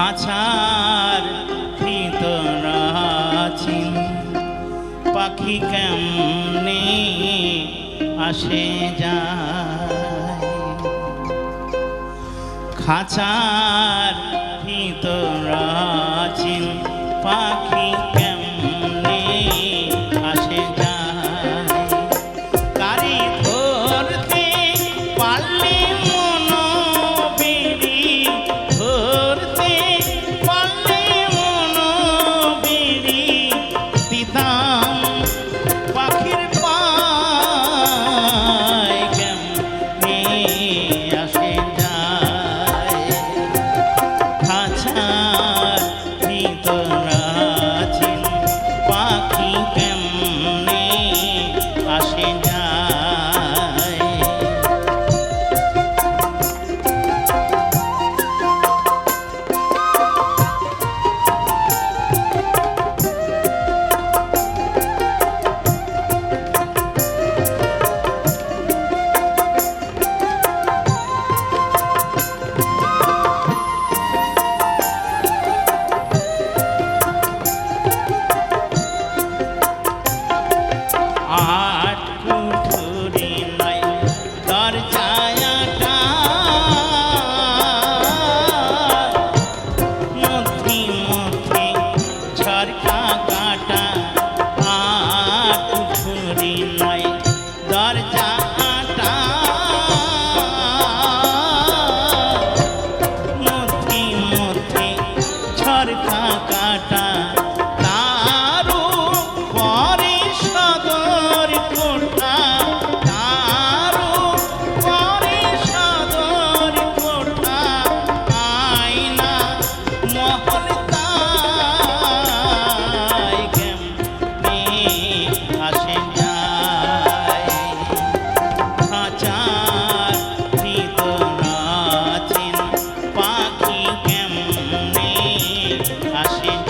খাঁচার ভিতর আছি পাখি কেমনে আসে যায়? খাঁচার ভিতর আছি পাখি কেমনে আসে যায়? কারি ধরতে পারলে মনোবিরি I Sim.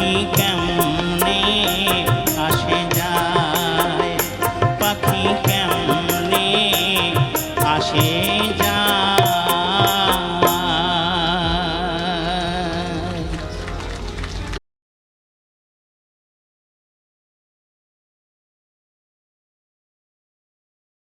পাখি কেমনে